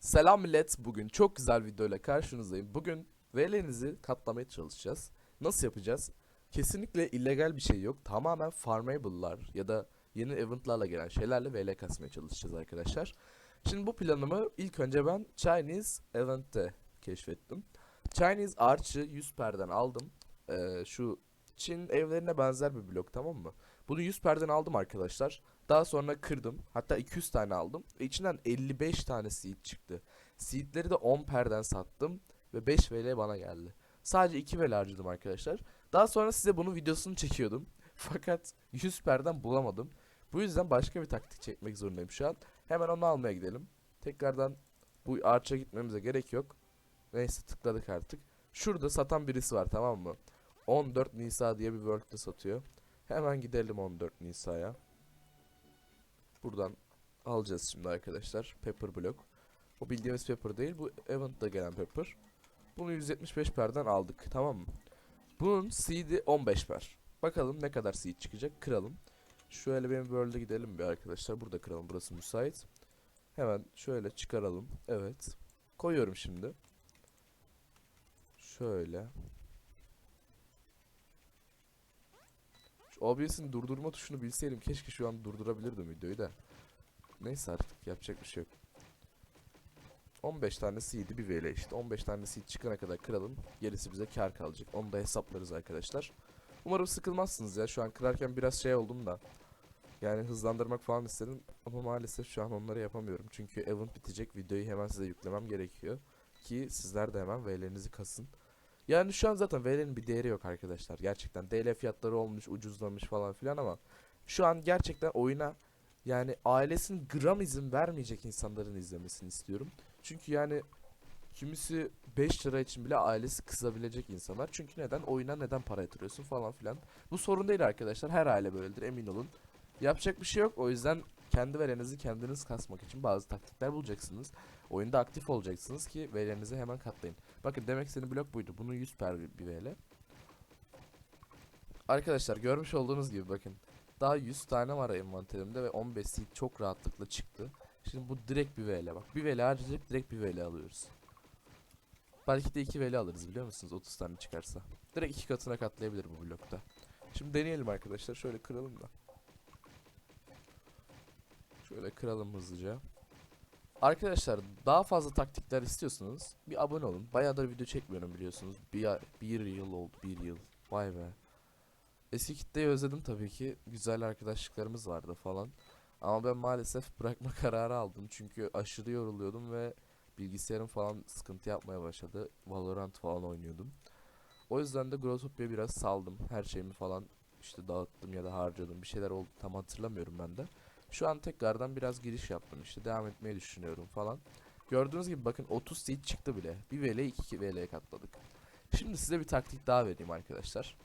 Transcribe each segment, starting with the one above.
Selam millet. Bugün çok güzel videoyla karşınızdayım. Bugün VL'nizi katlamaya çalışacağız. Nasıl yapacağız? Kesinlikle illegal bir şey yok. Tamamen farmable'lar ya da yeni eventlarla gelen şeylerle VL kasmaya çalışacağız arkadaşlar. Şimdi bu planımı ilk önce ben Chinese Event'te keşfettim. Chinese Arch'ı 100 perden aldım. Ee, şu Çin evlerine benzer bir blok tamam mı? Bunu 100 perden aldım arkadaşlar. Daha sonra kırdım. Hatta 200 tane aldım. Ve içinden 55 tane seed çıktı. Seedleri de 10 perden sattım. Ve 5 VL bana geldi. Sadece 2 VL harcadım arkadaşlar. Daha sonra size bunun videosunu çekiyordum. Fakat 100 perden bulamadım. Bu yüzden başka bir taktik çekmek zorundayım şu an. Hemen onu almaya gidelim. Tekrardan bu arç'a gitmemize gerek yok. Neyse tıkladık artık. Şurada satan birisi var tamam mı? 14 Nisa diye bir world'de satıyor. Hemen gidelim 14 Nisa'ya. Buradan alacağız şimdi arkadaşlar. Pepper block. O bildiğimiz pepper değil. Bu event'ta gelen pepper. Bunu 175 perden aldık. Tamam mı? Bunun seed'i 15 per. Bakalım ne kadar seed çıkacak. Kıralım. Şöyle benim world'e gidelim bir arkadaşlar. Burada kıralım. Burası müsait. Hemen şöyle çıkaralım. Evet. Koyuyorum şimdi. Şöyle. OBS'in durdurma tuşunu bilseydim keşke şu an durdurabilirdim videoyu da. Neyse artık yapacak bir şey yok. 15 tanesiydi bir VL işte. 15 tanesi çıkana kadar kıralım. Gerisi bize kar kalacak. Onu da hesaplarız arkadaşlar. Umarım sıkılmazsınız ya. Şu an kırarken biraz şey oldum da. Yani hızlandırmak falan istedim. Ama maalesef şu an onları yapamıyorum. Çünkü event bitecek. Videoyu hemen size yüklemem gerekiyor. Ki sizler de hemen VL'nizi kasın. Yani şu an zaten VL'nin bir değeri yok arkadaşlar. Gerçekten DL fiyatları olmuş, ucuzlamış falan filan ama şu an gerçekten oyuna yani ailesinin gram izin vermeyecek insanların izlemesini istiyorum. Çünkü yani kimisi 5 lira için bile ailesi kızabilecek insanlar. Çünkü neden? Oyuna neden para yatırıyorsun falan filan. Bu sorun değil arkadaşlar. Her aile böyledir emin olun. Yapacak bir şey yok. O yüzden kendi verenizi kendiniz kasmak için bazı taktikler bulacaksınız. Oyunda aktif olacaksınız ki verenizi hemen katlayın. Bakın demek istediğim blok buydu. Bunun 100 per bir VL. Arkadaşlar görmüş olduğunuz gibi bakın. Daha 100 tane var envanterimde ve 15 seed çok rahatlıkla çıktı. Şimdi bu direkt bir VL bak. Bir VL harcayacak direkt bir VL alıyoruz. Belki de 2 VL alırız biliyor musunuz 30 tane çıkarsa. Direkt iki katına katlayabilir bu blokta. Şimdi deneyelim arkadaşlar. Şöyle kıralım da. Şöyle kıralım hızlıca. Arkadaşlar daha fazla taktikler istiyorsanız bir abone olun. Bayağıdır video çekmiyorum biliyorsunuz. Bir, bir yıl oldu bir yıl. Vay be. Eski kitleyi özledim tabii ki. Güzel arkadaşlıklarımız vardı falan. Ama ben maalesef bırakma kararı aldım. Çünkü aşırı yoruluyordum ve bilgisayarım falan sıkıntı yapmaya başladı. Valorant falan oynuyordum. O yüzden de Growtopia'ya biraz saldım. Her şeyimi falan işte dağıttım ya da harcadım. Bir şeyler oldu tam hatırlamıyorum ben de. Şu an tekrardan biraz giriş yaptım işte devam etmeyi düşünüyorum falan. Gördüğünüz gibi bakın 30 seed çıktı bile. Bir VL 2 VL katladık. Şimdi size bir taktik daha vereyim arkadaşlar.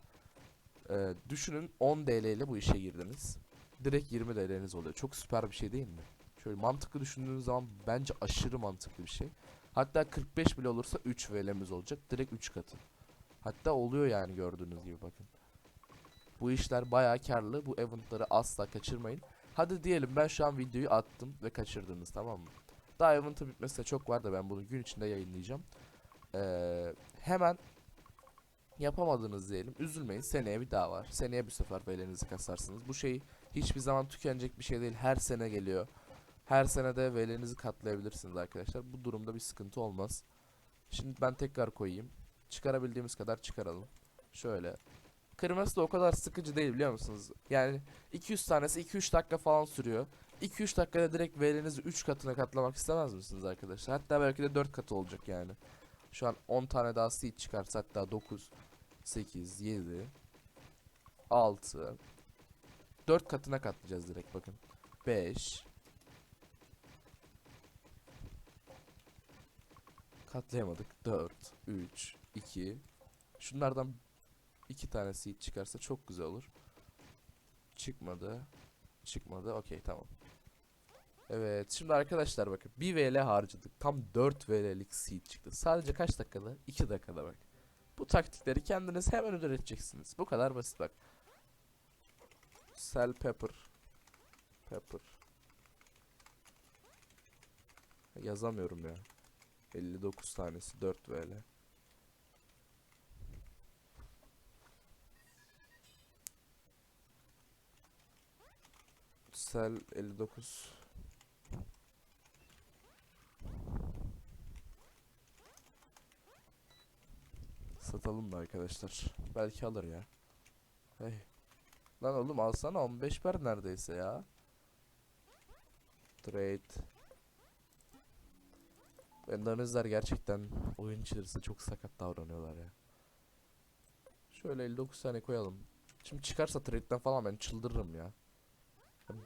Ee, düşünün 10 DL ile bu işe girdiniz. Direkt 20 DL'niz oluyor. Çok süper bir şey değil mi? Şöyle mantıklı düşündüğünüz zaman bence aşırı mantıklı bir şey. Hatta 45 bile olursa 3 VL'miz olacak. Direkt 3 katı. Hatta oluyor yani gördüğünüz gibi bakın. Bu işler bayağı karlı. Bu eventları asla kaçırmayın. Hadi diyelim ben şu an videoyu attım ve kaçırdınız tamam mı? Daha event'ın bitmesine çok var da ben bunu gün içinde yayınlayacağım. Ee, hemen yapamadınız diyelim. Üzülmeyin. Seneye bir daha var. Seneye bir sefer belenizi kasarsınız. Bu şey hiçbir zaman tükenecek bir şey değil. Her sene geliyor. Her sene de velenizi katlayabilirsiniz arkadaşlar. Bu durumda bir sıkıntı olmaz. Şimdi ben tekrar koyayım. Çıkarabildiğimiz kadar çıkaralım. Şöyle. Kırması da o kadar sıkıcı değil biliyor musunuz? Yani 200 tanesi 2-3 dakika falan sürüyor. 2-3 dakikada direkt velenizi 3 katına katlamak istemez misiniz arkadaşlar? Hatta belki de 4 katı olacak yani. Şu an 10 tane daha seed çıkarsa hatta 9, 8, 7, 6, 4 katına katlayacağız direkt bakın. 5, Katlayamadık. 4, 3, 2. Şunlardan iki tane seed çıkarsa çok güzel olur. Çıkmadı. Çıkmadı. Okey tamam. Evet şimdi arkadaşlar bakın 1 VL harcadık. Tam 4 VL'lik seed çıktı. Sadece kaç dakikada? 2 dakikada bak. Bu taktikleri kendiniz hemen öğreteceksiniz. Bu kadar basit bak. Sell pepper. Pepper. Yazamıyorum ya. 59 tanesi 4 VL. Sel 59. Satalım da arkadaşlar. Belki alır ya. Hey. Lan oğlum alsana 15 ver neredeyse ya. Trade. Endonezya'lar gerçekten oyun içerisinde çok sakat davranıyorlar ya. Şöyle 59 tane koyalım. Şimdi çıkarsa trade'den falan ben çıldırırım ya.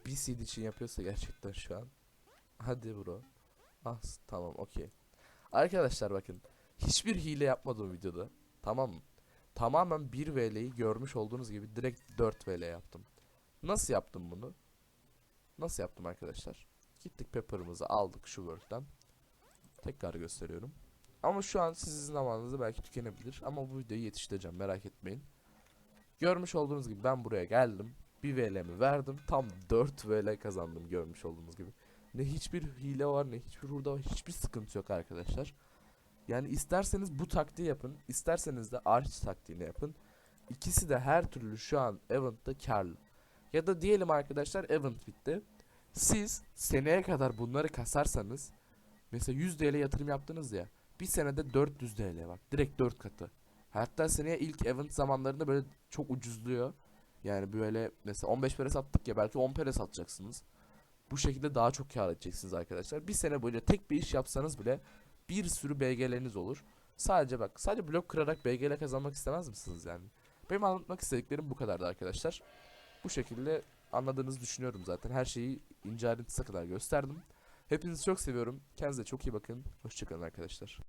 Bir seed için yapıyorsa gerçekten şu an. Hadi bro. Ah tamam okey. Arkadaşlar bakın. Hiçbir hile yapmadım videoda. Tamam? Tamamen 1 VL'yi görmüş olduğunuz gibi direkt 4 VL yaptım. Nasıl yaptım bunu? Nasıl yaptım arkadaşlar? Gittik pepper'ımızı aldık şu work'ten. Tekrar gösteriyorum. Ama şu an sizin zamanınızda belki tükenebilir. Ama bu videoyu yetiştireceğim merak etmeyin. Görmüş olduğunuz gibi ben buraya geldim. Bir VL'mi verdim. Tam 4 VL kazandım görmüş olduğunuz gibi. Ne hiçbir hile var ne hiçbir hurda var. Hiçbir sıkıntı yok arkadaşlar. Yani isterseniz bu taktiği yapın. isterseniz de arch taktiğini yapın. İkisi de her türlü şu an event'ta karlı. Ya da diyelim arkadaşlar event bitti. Siz seneye kadar bunları kasarsanız mesela 100 TL yatırım yaptınız ya. Bir senede 400 TL bak. Direkt 4 katı. Hatta seneye ilk event zamanlarında böyle çok ucuzluyor. Yani böyle mesela 15 pere sattık ya belki 10 pere satacaksınız. Bu şekilde daha çok kar edeceksiniz arkadaşlar. Bir sene boyunca tek bir iş yapsanız bile bir sürü BG'leriniz olur. Sadece bak sadece blok kırarak BG'le kazanmak istemez misiniz yani? Benim anlatmak istediklerim bu kadardı arkadaşlar. Bu şekilde anladığınızı düşünüyorum zaten. Her şeyi ince ayrıntısına kadar gösterdim. Hepinizi çok seviyorum. Kendinize çok iyi bakın. Hoşçakalın arkadaşlar.